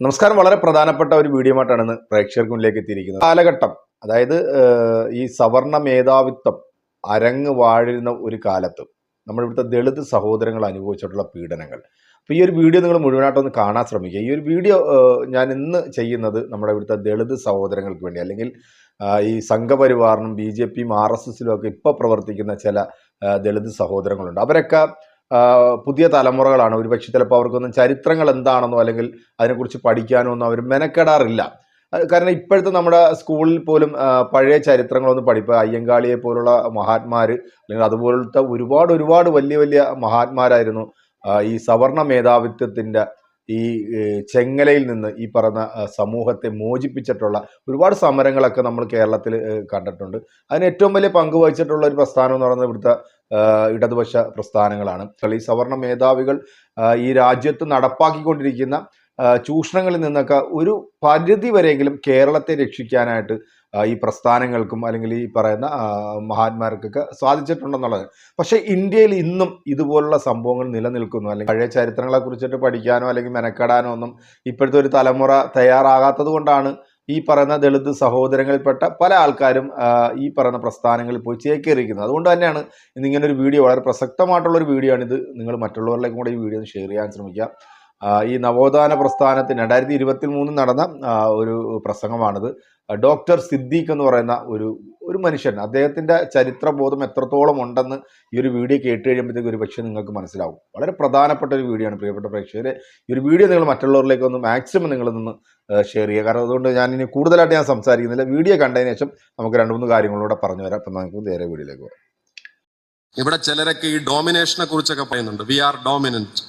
നമസ്കാരം. വളരെ പ്രധാനപ്പെട്ട ഒരു വീഡിയോ ആയിട്ടാണ് ഇന്ന് പ്രേക്ഷകർക്ക് മുന്നിലേക്ക് എത്തിയിരിക്കുന്നത്. കാലഘട്ടം അതായത് ഈ സവർണ മേധാവിത്വം അരങ്ങ് വാഴുന്ന ഒരു കാലത്ത് നമ്മളിവിടുത്തെ ദളിത് സഹോദരങ്ങൾ അനുഭവിച്ചിട്ടുള്ള പീഡനങ്ങൾ. അപ്പോൾ ഈ ഒരു വീഡിയോ നിങ്ങൾ മുഴുവനായിട്ടൊന്ന് കാണാൻ ശ്രമിക്കുക. ഈ ഒരു വീഡിയോ ഞാൻ ഇന്ന് ചെയ്യുന്നത് നമ്മുടെ ഇവിടുത്തെ ദളിത് സഹോദരങ്ങൾക്ക് വേണ്ടി അല്ലെങ്കിൽ ഈ സംഘപരിവാറിനും ബി ജെ പിയും ആർ എസ് എസിലും ഒക്കെ ഇപ്പോൾ പ്രവർത്തിക്കുന്ന ചില ദളിത് സഹോദരങ്ങളുണ്ട്. അവരൊക്കെ പുതിയ തലമുറകളാണ്. ഒരുപക്ഷെ ചിലപ്പോൾ അവർക്കൊന്നും ചരിത്രങ്ങൾ എന്താണെന്നോ അല്ലെങ്കിൽ അതിനെക്കുറിച്ച് പഠിക്കാനോ ഒന്നും അവർ മെനക്കെടാറില്ല. കാരണം ഇപ്പോഴത്തെ നമ്മുടെ സ്കൂളിൽ പോലും പഴയ ചരിത്രങ്ങളൊന്നും പഠിപ്പോൾ അയ്യങ്കാളിയെ പോലുള്ള മഹാത്മാർ അല്ലെങ്കിൽ അതുപോലത്തെ ഒരുപാട് ഒരുപാട് വലിയ വലിയ മഹാത്മാരായിരുന്നു ഈ സവർണ മേധാവിത്വത്തിന്റെ ഈ ചെങ്ങലയിൽ നിന്ന് ഈ പറഞ്ഞ സമൂഹത്തെ മോചിപ്പിച്ചിട്ടുള്ള ഒരുപാട് സമരങ്ങളൊക്കെ നമ്മൾ കേരളത്തിൽ കണ്ടിട്ടുണ്ട്. അതിന് ഏറ്റവും വലിയ പങ്ക് വഹിച്ചിട്ടുള്ള ഒരു പ്രസ്ഥാനം എന്ന് പറയുന്നത് ഇവിടുത്തെ ഇടതുപക്ഷ പ്രസ്ഥാനങ്ങളാണ്. ഈ സവർണ മേധാവികൾ ഈ രാജ്യത്ത് നടപ്പാക്കിക്കൊണ്ടിരിക്കുന്ന ചൂഷണങ്ങളിൽ നിന്നൊക്കെ ഒരു പരിധി വരെയെങ്കിലും കേരളത്തെ രക്ഷിക്കാനായിട്ട് ഈ പ്രസ്ഥാനങ്ങൾക്കും അല്ലെങ്കിൽ ഈ പറയുന്ന മഹാന്മാർക്കൊക്കെ സാധിച്ചിട്ടുണ്ടെന്നുള്ളത്. പക്ഷേ ഇന്ത്യയിൽ ഇന്നും ഇതുപോലുള്ള സംഭവങ്ങൾ നിലനിൽക്കുന്നു. അല്ലെങ്കിൽ പഴയ ചരിത്രങ്ങളെ കുറിച്ചിട്ട് പഠിക്കാനോ അല്ലെങ്കിൽ മെനക്കെടാനോ ഒന്നും ഇപ്പോഴത്തെ ഒരു തലമുറ തയ്യാറാകാത്തത് കൊണ്ടാണ് ഈ പറയുന്ന ദളിത് സഹോദരങ്ങളിൽപ്പെട്ട പല ആൾക്കാരും ഈ പറയുന്ന പ്രസ്ഥാനങ്ങളിൽ പോയി ചേക്കേറിയിരിക്കുന്നത്. അതുകൊണ്ട് തന്നെയാണ് ഇന്നിങ്ങനെ ഒരു വീഡിയോ വളരെ പ്രസക്തമായിട്ടുള്ള ഒരു വീഡിയോ ആണിത്. നിങ്ങൾ മറ്റുള്ളവരിലേക്കും കൂടെ ഈ വീഡിയോ ഷെയർ ചെയ്യാൻ ശ്രമിക്കുക. ഈ നവോത്ഥാന പ്രസ്ഥാനത്തിന് രണ്ടായിരത്തി ഇരുപത്തി മൂന്നിൽ നടന്ന ഒരു പ്രസംഗമാണിത്. ഡോക്ടർ സിദ്ദീഖ് എന്ന് പറയുന്ന ഒരു ഒരു മനുഷ്യൻ. അദ്ദേഹത്തിന്റെ ചരിത്രബോധം എത്രത്തോളം ഉണ്ടെന്ന് ഈ ഒരു വീഡിയോ കേട്ട് കഴിയുമ്പോഴത്തേക്ക് ഒരു പക്ഷേ നിങ്ങൾക്ക് മനസ്സിലാവും. വളരെ പ്രധാനപ്പെട്ട ഒരു വീഡിയോ ആണ് പ്രിയപ്പെട്ട പ്രേക്ഷകരെ. ഈ ഒരു വീഡിയോ നിങ്ങൾ മറ്റുള്ളവരിലേക്ക് ഒന്ന് മാക്സിമം നിന്ന് ഷെയർ ചെയ്യുക. കാരണം അതുകൊണ്ട് ഞാൻ ഇനി കൂടുതലായിട്ട് ഞാൻ സംസാരിക്കുന്നില്ല. വീഡിയോ കണ്ടതിന് ശേഷം നമുക്ക് രണ്ട് മൂന്ന് കാര്യങ്ങളൂടെ പറഞ്ഞു തരാം അപ്പം നമുക്ക് നേരെ വീഡിയോയിലേക്ക് പോകാം. ഇവിടെ ചിലരൊക്കെ ഈ ഡോമിനേഷനെ കുറിച്ചൊക്കെ പറയുന്നുണ്ട്. വി ആർ ഡോമിനന്റ്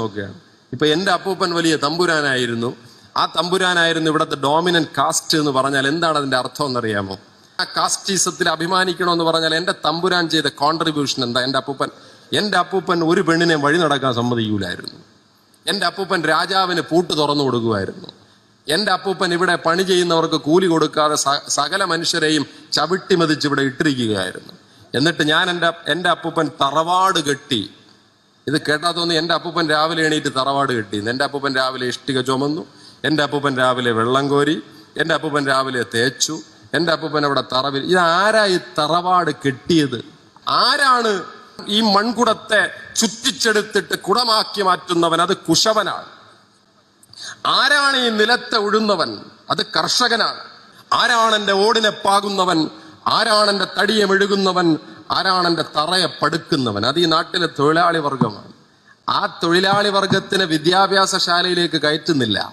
നോക്കുകയാണ്. ഇപ്പൊ എന്റെ അപ്പൂപ്പൻ വലിയ തമ്പുരാനായിരുന്നു. ആ തമ്പുരാനായിരുന്നു ഇവിടുത്തെ ഡോമിനൻ കാസ്റ്റ് എന്ന് പറഞ്ഞാൽ എന്താണ് അതിന്റെ അർത്ഥം എന്നറിയാമോ? ആ കാസ്റ്റീസത്തിൽ അഭിമാനിക്കണമെന്ന് പറഞ്ഞാൽ എന്റെ തമ്പുരാൻ ചെയ്ത കോൺട്രിബ്യൂഷൻ എന്താ? എന്റെ അപ്പൂപ്പൻ എന്റെ അപ്പൂപ്പൻ ഒരു പെണ്ണിനെ വഴി നടക്കാൻ സമ്മതിക്കൂലായിരുന്നു. എന്റെ അപ്പൂപ്പൻ രാജാവിന് പൂട്ട് തുറന്നു കൊടുക്കുമായിരുന്നു. എന്റെ അപ്പൂപ്പൻ ഇവിടെ പണി ചെയ്യുന്നവർക്ക് കൂലി കൊടുക്കാതെ സകല മനുഷ്യരെയും ചവിട്ടി മതിച്ച് ഇവിടെ ഇട്ടിരിക്കുകയായിരുന്നു. എന്നിട്ട് ഞാൻ എന്റെ എന്റെ അപ്പൂപ്പൻ തറവാട് കെട്ടി ഇത് കേട്ടാ തോന്നി എന്റെ അപ്പൂപ്പൻ രാവിലെ എണീറ്റ് തറവാട് കെട്ടി. എന്റെ അപ്പൂപ്പൻ രാവിലെ ഇഷ്ടിക ചുമന്നു. എന്റെ അപ്പൂപ്പൻ രാവിലെ വെള്ളം കോരി. എന്റെ അപ്പൂപ്പൻ രാവിലെ തേച്ചു. എന്റെ അപ്പൂപ്പൻ അവിടെ തറവിൽ ഇത് ആരാ ഈ തറവാട് കെട്ടിയത്? ആരാണ് ഈ മൺകുടത്തെ ചുറ്റിച്ചെടുത്തിട്ട് കുടമാക്കി മാറ്റുന്നവൻ? അത് കുശവനാണ്. ആരാണ് ഈ നിലത്തെ ഉഴുന്നവൻ? അത് കർഷകനാണ്. ആരാണ് എന്റെ ഓടിനെ പാകുന്നവൻ? ആരാണ് എന്റെ തടിയെ മെഴുകുന്നവൻ? ആരാണ് എന്റെ തറയെ പടുക്കുന്നവൻ? അത് ഈ നാട്ടിലെ തൊഴിലാളി വർഗമാണ്. ആ തൊഴിലാളി വർഗത്തിന് വിദ്യാഭ്യാസ ശാലയിലേക്ക് കയറ്റുന്നില്ല.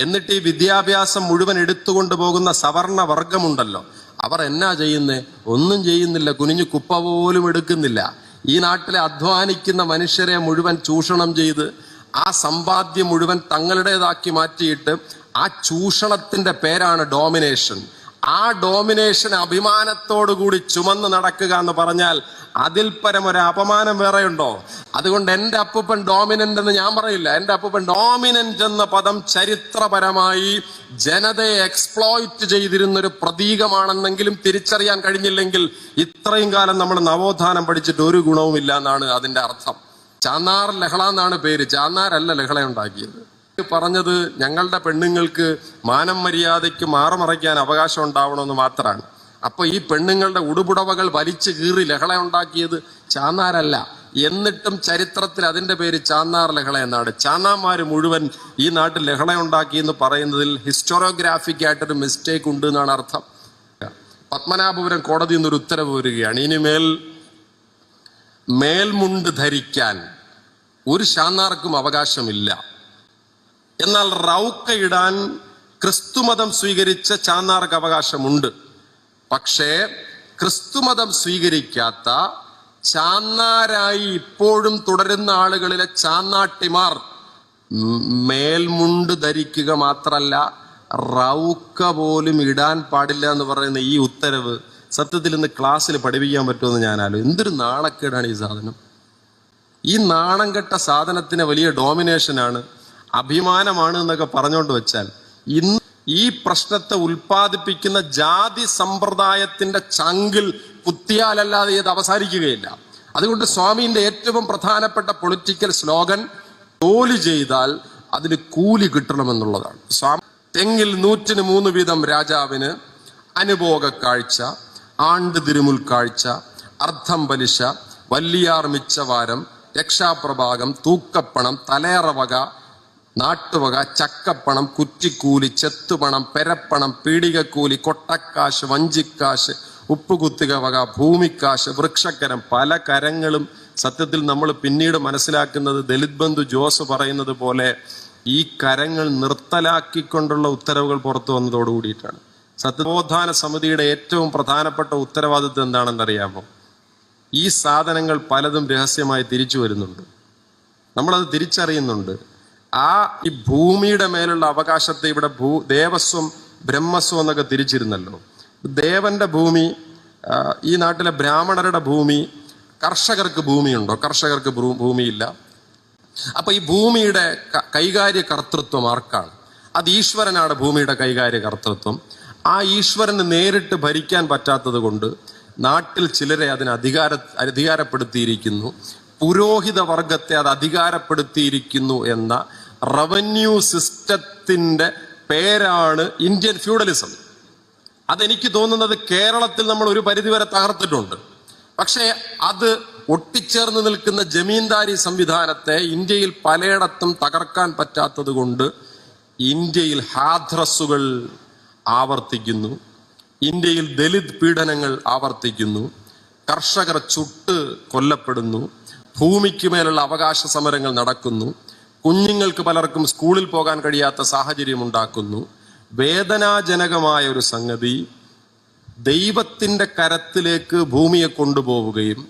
എന്നിട്ട് ഈ വിദ്യാഭ്യാസം മുഴുവൻ എടുത്തുകൊണ്ട് പോകുന്ന സവർണ വർഗമുണ്ടല്ലോ. അവർ എന്നാ ചെയ്യുന്നേ? ഒന്നും ചെയ്യുന്നില്ല. കുനിഞ്ഞു കുപ്പ പോലും എടുക്കുന്നില്ല. ഈ നാട്ടിലെ അധ്വാനിക്കുന്ന മനുഷ്യരെ മുഴുവൻ ചൂഷണം ചെയ്ത് ആ സമ്പാദ്യം മുഴുവൻ തങ്ങളുടേതാക്കി മാറ്റിയിട്ട് ആ ചൂഷണത്തിന്റെ പേരാണ് ഡോമിനേഷൻ. ആ ഡോമിനേഷൻ അഭിമാനത്തോടുകൂടി ചുമന്ന് നടക്കുക എന്ന് പറഞ്ഞാൽ അതിൽ പരം ഒരു അപമാനം വേറെയുണ്ടോ? അതുകൊണ്ട് എന്റെ അപ്പൂപ്പൻ ഡോമിനന്റ് എന്ന് ഞാൻ പറയില്ല. എന്റെ അപ്പൂപ്പൻ ഡോമിനന്റ് എന്ന പദം ചരിത്രപരമായി ജനതയെ എക്സ്പ്ലോയിറ്റ് ചെയ്തിരുന്ന ഒരു പ്രതീകമാണെന്നെങ്കിലും തിരിച്ചറിയാൻ കഴിഞ്ഞില്ലെങ്കിൽ ഇത്രയും കാലം നമ്മൾ നവോത്ഥാനം പഠിച്ചിട്ട് ഒരു ഗുണവുമില്ല എന്നാണ് അതിന്റെ അർത്ഥം. ചാന്നാർ ലഹള എന്നാണ് പേര്. ചാന്നാരല്ല ലഹള ഉണ്ടാക്കിയത്. പറഞ്ഞത് ഞങ്ങളുടെ പെണ്ണുങ്ങൾക്ക് മാനം മര്യാദയ്ക്ക് മാറമറയ്ക്കാൻ അവകാശം ഉണ്ടാവണമെന്ന് മാത്രമാണ്. അപ്പൊ ഈ പെണ്ണുങ്ങളുടെ ഉടുപുടവകൾ വലിച്ചു കീറി ലഹള ഉണ്ടാക്കിയത് ചാന്നാരല്ല. എന്നിട്ടും ചരിത്രത്തിൽ അതിന്റെ പേര് ചാന്നാർ ലഹള എന്നാണ്. ചാന്നാമാർ മുഴുവൻ ഈ നാട്ടിൽ ലഹള ഉണ്ടാക്കി എന്ന് പറയുന്നതിൽ ഹിസ്റ്റോറിയോഗ്രാഫിക് ആയിട്ടൊരു മിസ്റ്റേക്ക് ഉണ്ട് എന്നാണ് അർത്ഥം. പത്മനാഭപുരം കോടതി എന്നൊരു ഉത്തരവ് വരികയാണ്. ഇനിമേൽ മേൽമുണ്ട് ധരിക്കാൻ ഒരു ശാന്നാർക്കും അവകാശമില്ല. എന്നാൽ റൗക്ക റൗക്കയിടാൻ ക്രിസ്തുമതം സ്വീകരിച്ച ചാന്നാർക്ക് അവകാശമുണ്ട്. പക്ഷേ ക്രിസ്തുമതം സ്വീകരിക്കാത്ത ചാന്നാരായി ഇപ്പോഴും തുടരുന്ന ആളുകളിലെ ചാന്നാട്ടിമാർ മേൽമുണ്ട് ധരിക്കുക മാത്രല്ല റൗക്ക പോലും ഇടാൻ പാടില്ല എന്ന് പറയുന്ന ഈ ഉത്തരവ് സത്യത്തിൽ ഇന്ന് ക്ലാസ്സിൽ പഠിപ്പിക്കാൻ പറ്റുമെന്ന് ഞാൻ ആലോ എന്തൊരു നാണക്കേടാണ് ഈ സാധനം. ഈ നാണം കെട്ട സാധനത്തിന് വലിയ ഡോമിനേഷനാണ് അഭിമാനമാണ് എന്നൊക്കെ പറഞ്ഞുകൊണ്ട് വെച്ചാൽ ഇന്ന് ഈ പ്രശ്നത്തെ ഉൽപ്പാദിപ്പിക്കുന്ന ജാതി സമ്പ്രദായത്തിന്റെ ചങ്കിൽ കുത്തിയാലല്ലാതെ ഇത് അവസാനിക്കുകയില്ല. അതുകൊണ്ട് സ്വാമിന്റെ ഏറ്റവും പ്രധാനപ്പെട്ട പൊളിറ്റിക്കൽ സ്ലോഗൻ ജോലി ചെയ്താൽ അതിന് കൂലി കിട്ടണമെന്നുള്ളതാണ്. സ്വാമി തെങ്ങിൽ നൂറ്റിന് മൂന്ന് വീതം രാജാവിന് അനുഭോഗ കാഴ്ച ആണ്ട് തിരുമുൽ കാഴ്ച അർദ്ധം പലിശ വല്ലിയാർ മിച്ചവാരം രക്ഷാപ്രഭാഗം തൂക്കപ്പണം തലേറവക നാട്ടുവക ചക്കപ്പണം കുറ്റിക്കൂലി ചെത്തുപണം പെരപ്പണം പീടികക്കൂലി കൊട്ടക്കാശ് വഞ്ചിക്കാശ് ഉപ്പുകുത്തിക വക ഭൂമിക്കാശ് വൃക്ഷക്കരം പല കരങ്ങളും സത്യത്തിൽ നമ്മൾ പിന്നീട് മനസ്സിലാക്കുന്നത് ദലിത് ബന്ധു ജോസ് പറയുന്നത് പോലെ ഈ കരങ്ങൾ നിർത്തലാക്കിക്കൊണ്ടുള്ള ഉത്തരവുകൾ പുറത്തു വന്നതോടു കൂടിയിട്ടാണ്. സത്യബോധാന സമിതിയുടെ ഏറ്റവും പ്രധാനപ്പെട്ട ഉത്തരവാദിത്വം എന്താണെന്നറിയാമോ? ഈ സാധനങ്ങൾ പലതും രഹസ്യമായി തിരിച്ചു വരുന്നുണ്ട്. നമ്മളത് തിരിച്ചറിയുന്നുണ്ട്. ആ ഈ ഭൂമിയുടെ മേലുള്ള അവകാശത്തെ ഇവിടെ ഭൂ ദേവസ്വം ബ്രഹ്മസ്വം എന്നൊക്കെ തിരിച്ചിരുന്നല്ലോ. ദേവന്റെ ഭൂമി ഈ നാട്ടിലെ ബ്രാഹ്മണരുടെ ഭൂമി കർഷകർക്ക് ഭൂമിയുണ്ടോ? കർഷകർക്ക് ഭൂമിയില്ല. അപ്പൊ ഈ ഭൂമിയുടെ കൈകാര്യ കർത്തൃത്വം ആർക്കാണ്? അത് ഈശ്വരനാണ് ഭൂമിയുടെ കൈകാര്യ കർത്തൃത്വം. ആ ഈശ്വരന് നേരിട്ട് ഭരിക്കാൻ പറ്റാത്തത് കൊണ്ട് നാട്ടിൽ ചിലരെ അതിന് അധികാര അധികാരപ്പെടുത്തിയിരിക്കുന്നു. പുരോഹിത വർഗത്തെ അത് അധികാരപ്പെടുത്തിയിരിക്കുന്നു എന്ന റവന്യൂ സിസ്റ്റത്തിന്റെ പേരാണ് ഇന്ത്യൻ ഫ്യൂഡലിസം. അതെനിക്ക് തോന്നുന്നത് കേരളത്തിൽ നമ്മൾ ഒരു പരിധിവരെ തകർത്തിട്ടുണ്ട്. പക്ഷേ അത് ഒട്ടിച്ചേർന്ന് നിൽക്കുന്ന ജമീന്ദാരി സംവിധാനത്തെ ഇന്ത്യയിൽ പലയിടത്തും തകർക്കാൻ പറ്റാത്തത് കൊണ്ട് ഇന്ത്യയിൽ ഹാദ്രസുകൾ ആവർത്തിക്കുന്നു. ഇന്ത്യയിൽ ദലിത് പീഡനങ്ങൾ ആവർത്തിക്കുന്നു. കർഷകർ ചുട്ട് കൊല്ലപ്പെടുന്നു. ഭൂമിക്ക് മേലുള്ള അവകാശ സമരങ്ങൾ നടക്കുന്നു. കുഞ്ഞുങ്ങൾക്ക് പലർക്കും സ്കൂളിൽ പോകാൻ കഴിയാത്ത സാഹചര്യം ഉണ്ടാക്കുന്നു. വേദനാജനകമായ ഒരു സംഗതി ദൈവത്തിന്റെ കരത്തിലേക്ക് ഭൂമിയെ കൊണ്ടുപോവുകയും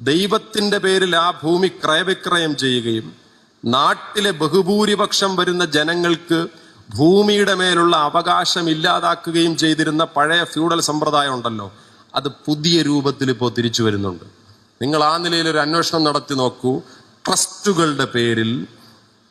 ദൈവത്തിന്റെ പേരിൽ ആ ഭൂമി ക്രയവിക്രയം ചെയ്യുകയും നാട്ടിലെ ബഹുഭൂരിപക്ഷം വരുന്ന ജനങ്ങൾക്ക് ഭൂമിയുടെ മേലുള്ള അവകാശം ഇല്ലാതാക്കുകയും ചെയ്തിരുന്ന പഴയ ഫ്യൂഡൽ സമ്പ്രദായം ഉണ്ടല്ലോ അത് പുതിയ രൂപത്തിൽ ഇപ്പോൾ തിരിച്ചു വരുന്നുണ്ട്. നിങ്ങൾ ആ നിലയിൽ ഒരു അന്വേഷണം നടത്തി നോക്കൂ. ട്രസ്റ്റുകളുടെ പേരിൽ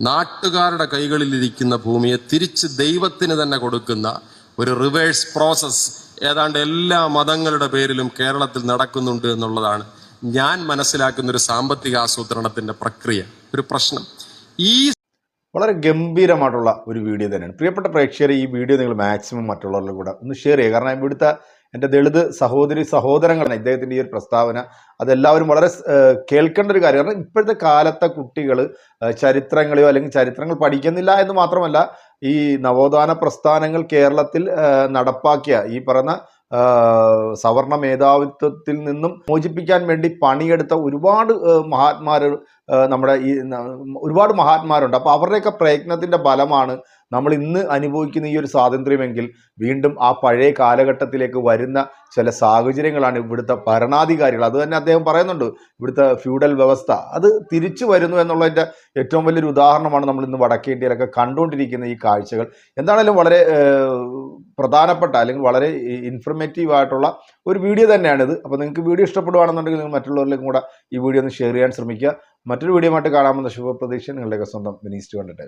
നാട്ടുകാരുടെ കൈകളിലിരിക്കുന്ന ഭൂമിയെ തിരിച്ച് ദൈവത്തിന് തന്നെ കൊടുക്കുന്ന ഒരു റിവേഴ്സ് പ്രോസസ് ഏതാണ്ട് എല്ലാ മതങ്ങളുടെ പേരിലും കേരളത്തിൽ നടക്കുന്നുണ്ട് എന്നുള്ളതാണ് ഞാൻ മനസ്സിലാക്കുന്ന ഒരു സാമ്പത്തിക ആസൂത്രണത്തിന്റെ പ്രക്രിയ ഒരു പ്രശ്നം. ഈ വളരെ ഗംഭീരമായിട്ടുള്ള ഒരു വീഡിയോ തന്നെയാണ്. പ്രിയപ്പെട്ട പ്രേക്ഷകരെ ഈ വീഡിയോ നിങ്ങൾ മാക്സിമം മറ്റുള്ളവരുടെ കൂടെ ഒന്ന് ഷെയർ ചെയ്യുക. കാരണം ഇവിടുത്തെ എന്റെ ദളിത് സഹോദരി സഹോദരങ്ങളാണ് ഇദ്ദേഹത്തിന്റെ ഈ ഒരു പ്രസ്താവന. അതെല്ലാവരും വളരെ കേൾക്കേണ്ട ഒരു കാര്യം കാരണം ഇപ്പോഴത്തെ കാലത്തെ കുട്ടികൾ ചരിത്രങ്ങളെയോ അല്ലെങ്കിൽ ചരിത്രങ്ങൾ പഠിക്കുന്നില്ല എന്ന് മാത്രമല്ല ഈ നവോത്ഥാന പ്രസ്ഥാനങ്ങൾ കേരളത്തിൽ നടപ്പാക്കിയ ഈ പറയുന്ന സവർണ മേധാവിത്വത്തിൽ നിന്നും മോചിപ്പിക്കാൻ വേണ്ടി പണിയെടുത്ത ഒരുപാട് മഹാത്മാർ നമ്മുടെ ഈ ഒരുപാട് മഹാത്മാരുണ്ട്. അപ്പോൾ അവരുടെയൊക്കെ പ്രയത്നത്തിന്റെ ഫലമാണ് നമ്മൾ ഇന്ന് അനുഭവിക്കുന്ന ഈ ഒരു സ്വാതന്ത്ര്യമെങ്കിൽ വീണ്ടും ആ പഴയ കാലഘട്ടത്തിലേക്ക് വരുന്ന ചില സാഹചര്യങ്ങളാണ് ഇവിടുത്തെ ഭരണാധികാരികൾ. അത് തന്നെ അദ്ദേഹം പറയുന്നുണ്ട് ഇവിടുത്തെ ഫ്യൂഡൽ വ്യവസ്ഥ. അത് തിരിച്ചു വരുന്നു എന്നുള്ളതിന്റെ ഏറ്റവും വലിയൊരു ഉദാഹരണമാണ് നമ്മൾ ഇന്ന് വടക്കേ ഇന്ത്യയിലൊക്കെ കണ്ടുകൊണ്ടിരിക്കുന്ന ഈ കാഴ്ചകൾ. എന്താണെങ്കിലും വളരെ പ്രധാനപ്പെട്ട അല്ലെങ്കിൽ വളരെ ഇൻഫർമേറ്റീവ് ആയിട്ടുള്ള ഒരു വീഡിയോ തന്നെയാണിത് അപ്പോൾ നിങ്ങൾക്ക് വീഡിയോ ഇഷ്ടപ്പെടുകയാണെന്നുണ്ടെങ്കിൽ നിങ്ങൾ മറ്റുള്ളവരിലേക്കും കൂടെ ഈ വീഡിയോ ഒന്ന് ഷെയർ ചെയ്യാൻ ശ്രമിക്കുക. മറ്റൊരു വീഡിയോ ആയിട്ട് കാണാമെന്ന ശുഭപ്രതീക്ഷ. നിങ്ങളുടെയൊക്കെ സ്വന്തം വിനീസ്റ്റ് കണ്ടിട്ട്